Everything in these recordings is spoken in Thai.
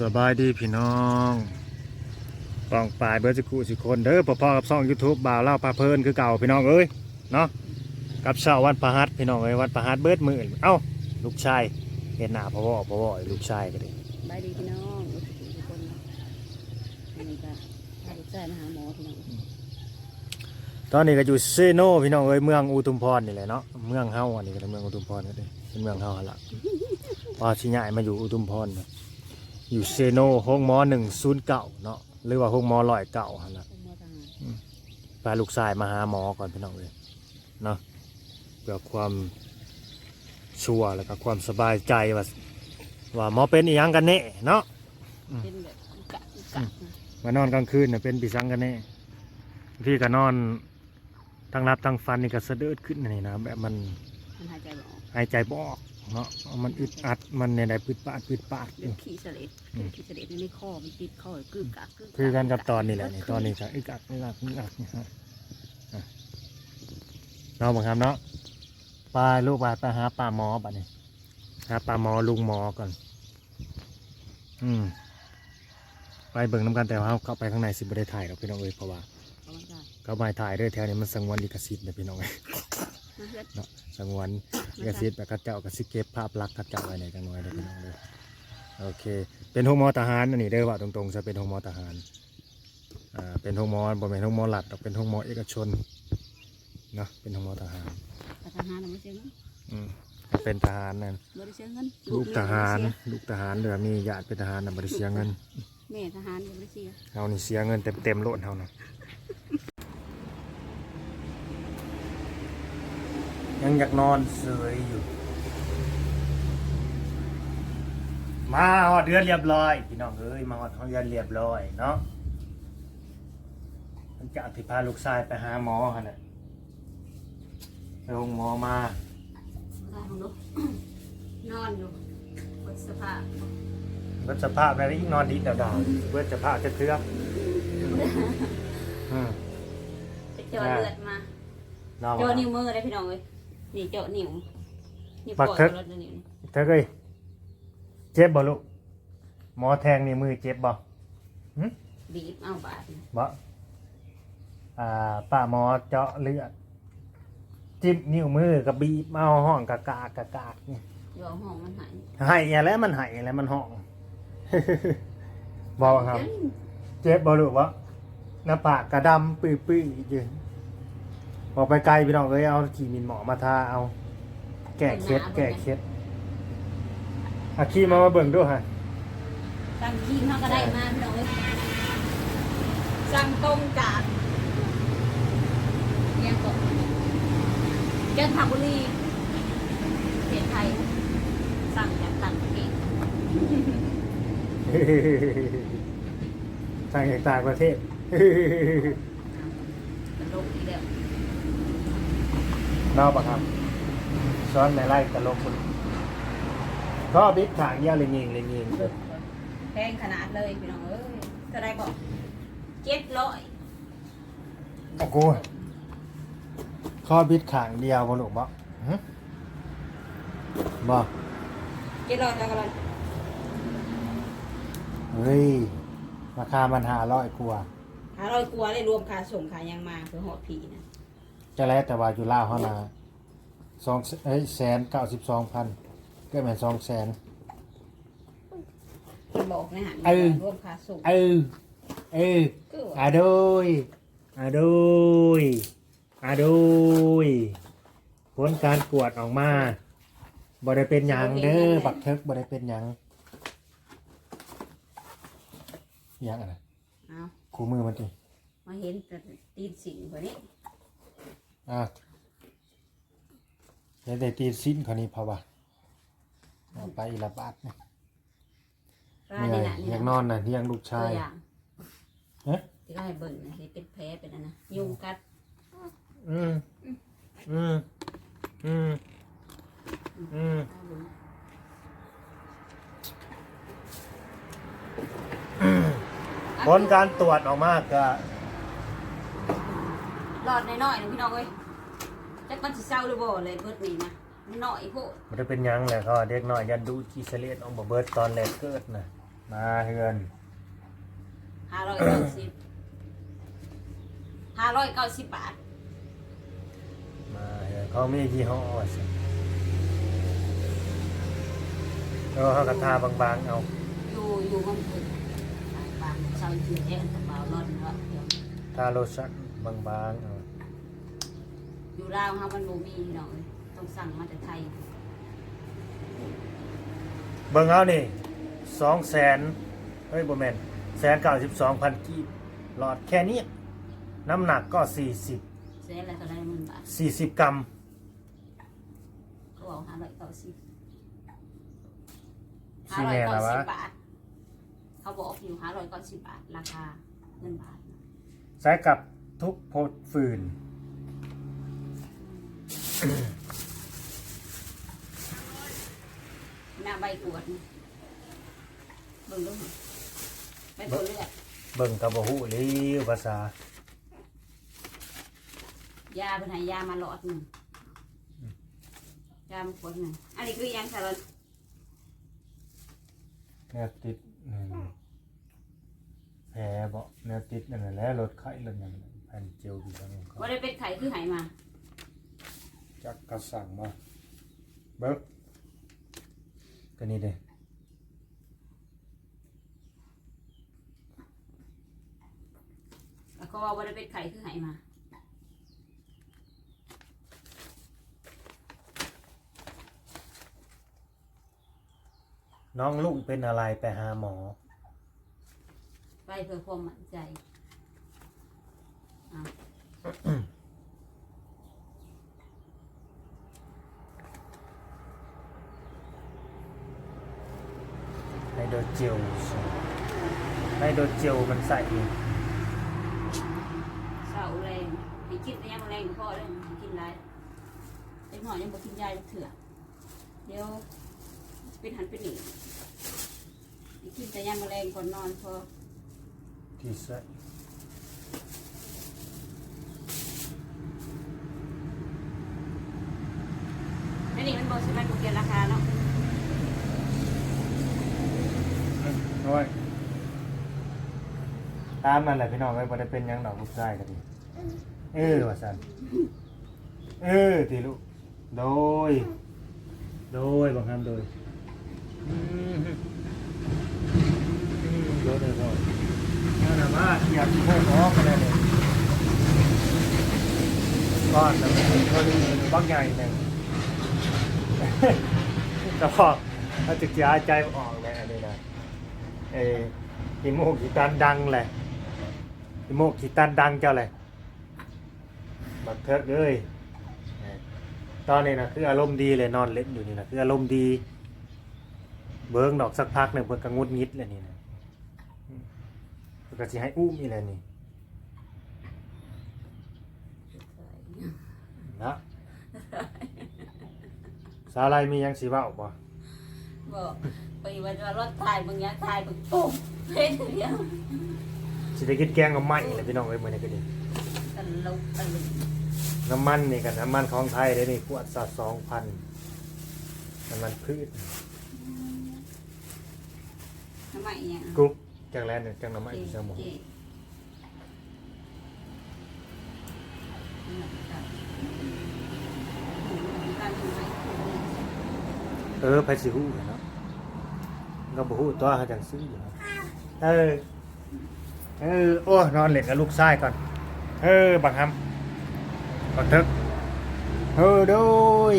สบายดีพี่น้องปองปลายเบิร์สิกูสิคนเด้อพ่อๆกับซ่อง YouTube บ่าวเล่าพาเพลินคือเก่าพี่น้องเอ้ยเนาะกับเช้าวันพฤหัสพี่น้องเอ้ยวันพฤหัสเบิดมือเอ้าลูกชายเห็นหน้าพ่อพ่อพ่อพ่อลูกชายก็ดิบายดีพี่น้องรู้สึกทุกคนเนาะอันนี้ก็พาลูกชายมาหาหมอพี่น้องตอนนี้ก็อยู่เซโนพี่น้องเอ้ยเมืองอุทุมพรนี่แหละเนาะเมืองเฮาอันนี้ก็เป็นเมืองอุทุมพรก็ดิเป็นเมืองเฮาหั่นละพอสิย้ายมาอยู่อุทุมพรเนาะ อยู่เซโนห้องหมอหนึ่งศูนย์เก่าเนาะหรือว่าห้องหมอร้อยเก่าหั่นละเป็นหมอทหารพาลูกชายมาหาหมอก่อนพี่น้องเลยเนาะเพื่อความชัวร์แล้วก็ความสบายใจว่าว่าหมอเป็นอีหยังกันแน่เนาะเป็นแบบกะกะมานอนกลางคืนน่ะเป็นปีสังกันแน่พี่ก็นอนทั้งรับทั้งฟันนี่ก็สะดืดขึ้นนี่นะแบบมันมันหายใจไม่ออกหายใจบ่ออก เนาะมันอึดอัดมันในใดพืดปาดพืดปาดเป็นขี้เสลดเป็นขี้เสลดในคอมันติดคอกึกกะกึกคือกันกับตอนนี้แหละนี่ตอนนี้ก็อึดอัดอึดอัดอึดอัดนี่ฮะอะเนาะบังคับเนาะไปลูกไปไปหาป่าหมอบัดนี้หาปลาหมอลุงหมอก่อน อืมไปเบิ่งน้ำกันแต่ว่าเขาเข้าไปข้างในสิบ่ได้ถ่ายหรอกพี่น้องเอ้ยเพราะว่า เอาไว้ได้เขาไม่ถ่ายเด้วยแถวนี้มันสังวนลิขสิทธิ์นะพี่น้องเอ้ยมา เฮ็ดเนาะสังวนลิขสิทธิ์แบบกระเจ้ากระสิเก็บภาพลักษณ์กระเจ้าไว้ในจังหน่อยเด้อพี่น้องเด้อโอเค เป็นโฮงหมอทหารอันนี้เด้อว่าตรงๆจะเป็นโฮงหมอทหารอ่าเป็นโฮงหมอบ่แม่นโฮงหมอหลัดดอกเป็นโฮงหมอเอกชนเนาะเป็นโฮงหมอทหารแต่ทหารน่ะไม่เสียเงินอืมก็เป็นทหารนั่นบ่ได้เสียเงินลูกทหารเมียลูกทหารเรือมีญาติเป็นทหารน่ะบ่ได้เสียเงินแม่ทหารบ่ได้เสียเฮานี่เสียเงินเต็มเต็มๆโลดเฮานะ ยังอยากนอนเสยอยู่ มาหอดเดือนเรียบร้อย พี่น้องเอ้ยมาหอดเดือนเรียบร้อยเนาะมันจะที่พาลูกชายไปหาหมอฮะเนี่ยไปโรงหมอมา ได้ของลูกนอนอยู่หมดสภาพเบิดสภาพอะไรอีกนอนดีดาวดาวๆเบิดสภาพจะเทือกอืมไปเจาะเลือดมา นอนเจาะมานิ้วมือได้พี่น้องเอ้ย นี่เจาะนิ้วนี่ปักปอดเถิกรถนิ้วนี่เธอเคยเจ็บบ่ลูกหมอแทงนี่มือเจ็บบ่หึบีบเอาบาดนี่บ่อ่าป้าหมอเจาะเลือดจิ้มนิ้วมือกับบีบเอาห้องกะกากกะกากนี่เดี๋ยวห้องมันหายให้อะไรมันให้อะไรมันห้องบอกครับ เจ็บบ่ลูกวะหน้าปากกระดำปื้อปื้อๆอยู่ ออกไปไกลพี่น้องเอ้ยเอาขี่มินหมอมาทาเอา แก้เคล็ดแก้เคล็ดอาขี่มามาเบิ่งด้วยฮะสั่งทีมเขาก็ได้มาพี่น้องเอ้ยสั่งตรงจากเนี่ยก็จันทบุรีเขตไทย สั่งจากต่างประเทศทางต่างประเทศมันลงอีกแล้ว นอกปะครับซ้อนในไล่ตลกคนข้อบิ๊กขางเยี่ยเลยยิงเลยยิงแพงขนาดเลยพี่น้องเอ้ยเท่าไรก็เจ็ดร้อยโอ้โหข้อบิ๊กขางเดียวบ่ลูกบ่หึบ่เจ็ดร้อยเท่ากันเลยเฮ้ยราคามันหาร้อยกว่าหาร้อยกว่าเลยรวมค่าส่งค่ายังมาเพื่อหอดผีนะ จะแล้วแต่ว่าอยู่ล่าวเขานะสองเอ้ยแสนเก้าสิบสองพันก็เหมือนสองแสนมันบอกนะฮะเออ รวมค่าส่งเออ เออก็ว่าอาโดยอาโดยอาโดยผลการกวดออกมาบ่ได้เป็นหยังเด้อบักเทิกบ่ได้เป็นหยังหยังอะไรเอาคู่มือมันดิมาเห็นแต่ตีนสิงกว่านี้ อะเดี๋ยวได้ตีนสิ้นคนนี้เพราะว่าเอาไปอีกละบาทเนี่ยร้าเหนื่อยนี่นะอยากนอนน่ะเลี้ยงลูกตัวชายอย่างเอ๊ะที่ได้เบิ่งนะเห็นเป็นแผลเป็นอันนะยุงกัด อืมอืมอืมอืมเอาเบิ่งผลการตรวจออกมาก็ หลอดน้อยๆนะพี่น้องเอ้ยจักมันสิเศร้าหรือบ่เลยเบิดนี่นะมันน้อยโพดมันจะเป็นหยังแหละก็เด็กน้อยยันดูจีเสเลตออกมาเบิดตอนแรกเกิดนะมาเฮือนห้าร้อยเก้าสิบห้าร้อยเก้าสิบบาทมาเฮือนเขามียี่ห้อสิแล้วเขากระทาบางๆเอาอยู่อยู่ห้องคุยบางเช้าอยู่แจ้งกระเป๋าร้อนว่าเดี๋ยว ทาโลชั่นบางๆเอา อยู่ลาวเฮามันบ่มีเนาะต้องสั่งมาแต่ไทยเบิ่งเอานี่สองแสนเฮ้ยบ่แม่นแสนเก้าสิบสองพันกีบหลอดแค่นี้ น้ำหนักก็สี่สิบเสียอะไรเท่าไรหมื่นบาทสี่สิบกรัมเขาบอกห้าร้อยเก้าสิบสิห้าร้อยแม่นเก้าล่ะสิวะบบาทเขาบอกอยู่ห้าร้อยเก้าสิบบาทราคาเงินบาท ใช้กับทุกโพดฟืน หน้าใบกวดนี่เบิ่งดูใบกวดเลือดเบิ่งกับบ่ฮู้หรือภาษายาเป็นใหายามาหลอดหนึ่งยามาขวดหนึ่งอันนี้คือยังสารนแนวติดนั่นแผลบ่แนวติดนั่นแหละรถไข้รถหยังแผ่นเจลอยู่ทางนั้นก็ ว่าได้เป็นไข่คือไหายมา จักกระสั่งมาเบิกก็นี่เด้แล้วก็ว่าว่าได้เป็นไข่คือไหายมาน้องลุงเป็นอะไรไปหาหมอ ไปเพื่อความมั่นใจอะ ไฮโดร เจลไฮโดรเจลมันใส่เองเสาแรงให้กินแต่ยังแรงกับพ่อเลยให้กินไรเด็กหน่อยยังบอกกินยาเถื่อเดี๋ยวเป็นหันเป็นหนีให้กินแต่ยังแรงก่อนนอนพอที่ใส่อันนี้มันบอกใช่ไหมกูเกียนราคาเนาะ น้อยตามนั่นแหละพี่น้องไว้บ่ได้เป็นหยังดอกลูกชายก็ดีเออว่าซั่นเออติลูกโดย โดยบางคำโดยอืมอืมโดยเลยพ่อนั่นน่ะมาอยากโค้งออกกันเลยเนี่ยก้อนแล้วมันก็ดีบักใหญ่หนึ่งแต่พอถ้าจะย้ายใจออกเลยอันนี้นะ เออฮิโมกิตันดังแหละฮิโมกิตันดังเจ้าเลยบักเทิกเลยเออตอนนี้นะคืออารมณ์ดีเลยนอนเล่นอยู่นี่นะคืออารมณ์ดี เบิ้งดอกสักพักหนึ่งเพิ่นก็งุดงิดเลยนี่นะอืมเพิ่นก็สิให้อุ้มอีแหละนี่นะสาวไรมีหยังสิเว้าบ่บอก ไปวันว่ารถถ่ายบางอย่างถ่ายบางปุ๊บเพชรเดียวสิได้กินแกงกับไม้เลยพี่น้องเอ้ยมื้อนี้ก็ดีตลกตลกน้ำมันนี่กันน้ำมันของไทยเลยนี่ขวดสัตว์สองพันน้ำมันพืชทำไมเนี่ยกรุ๊ปจากแลนด์จังน้ำมันอีสมุนเจ๊การทำไมเออไปสิฮู้เนาะ ก็บ่ฮู้ตัวเขาจังซื้ออยู่ครับเออ เออ โอ้นอนเล่นกับลูกชายก่อน เออ บังคำบักเทึกเออโดย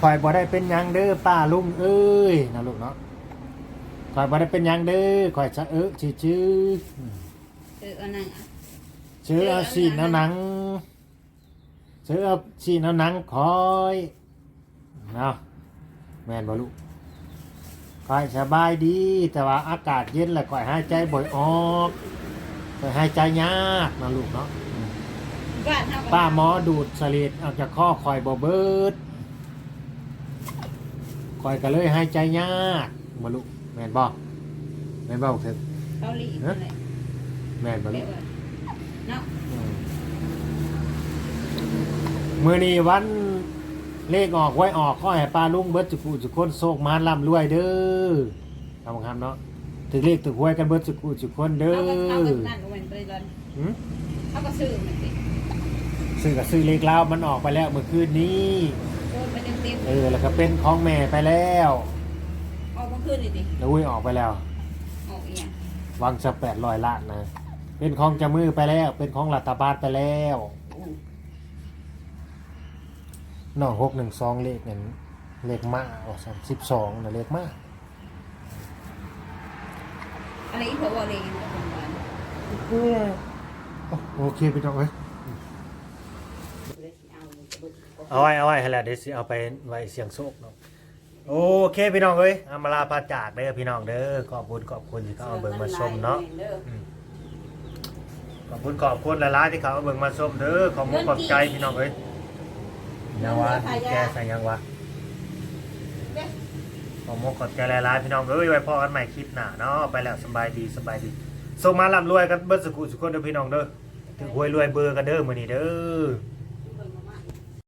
คอยบ่ได้เป็นหยังเด้อป้าลุงเอ้ยนะลูกเนาะคอยบ่ได้เป็นหยังเด้อคอยจะเออชื่อๆเอออันนั้นอะซื้อเอาสีน้ำหนังซื้อเอาสีน้ำหนังคอยเนาะแม่นบ่ลูก คอยสบายดี แต่ว่าอากาศเย็นแล้วคอยหายใจบ่อยออกคอยหายใจยากนะลูกเนาะอืมบ้านเฮาป้าหมอดูดสลิดออกจากข้อคอยบ่เบิดคอยก็เลยหายใจยากบ่ลูกแม่นบ่แม่นบ่ถึงเกาหลีนั่นแหละแม่นบ่แบลูบกว่าเนาะมือนี้วัน เลขออกไว้ออกข้อให้ปลาลุงเบิดจุกุจุกคนโศกมานร่ำรวยเด้อทำคำเนาะถึงเลขถึงหวยกันเบิดสุกุสุกคนเด้อเอาก็เอาก็นั่นก็เหมือนไปเลยหืมเขาก็ซื้อมันสิซื้อกับซื้อเลขแล้วมันออกไปแล้วเมื่อคืนนี้ โดนไปเต็มเต็มเออแล้วก็เป็นของแม่ไปแล้วออกมาคืนนี่ดิแล้วอุ้ยออกไปแล้ว ออกอีกอย่างวางจะแปดร้อยล้านนะ เป็นของจามือไปแล้ว เป็นของรัฐบาลไปแล้วอืม น้องหกหนึ่งสองเลขนั้นเลขมากอ๋อสามสิบสองนะเลขมากอะไรอีกเพราะว่าอะไรอีกประมาณโอเคพี่น้องเอ้ยเลยสิเอาเบิดเอาไว้เอาไว้ให้แล้วเดี๋ยวสิเอาไปไว้เสียงโชคเนาะโอเคพี่น้องเอ้ยอามาลาพาจากเด้อพี่น้องเด้อขอบคุณขอบคุณที่เขาเอาเบิ่งมาชมเนาะด้อขอบคุณขอบคุณหลายๆที่เขาเอาเบิ่งมาชมเด้อขอบคุณขอบใจพี่น้องเอ้ย ยังวะแกใส่ยังวะเด้อขอบคุณขอบใจหลายๆพี่น้องเอ้ยไว้พอกันใหม่คลิปหน้าเนาะไปแล้วสบายดีสบายดีส่งมาร่ำรวยกันเบิดสุขุสุขคนเด้อพี่น้องเด้อถือหวยรวยเบอร์กันเด้อมื้อนี้เด้อ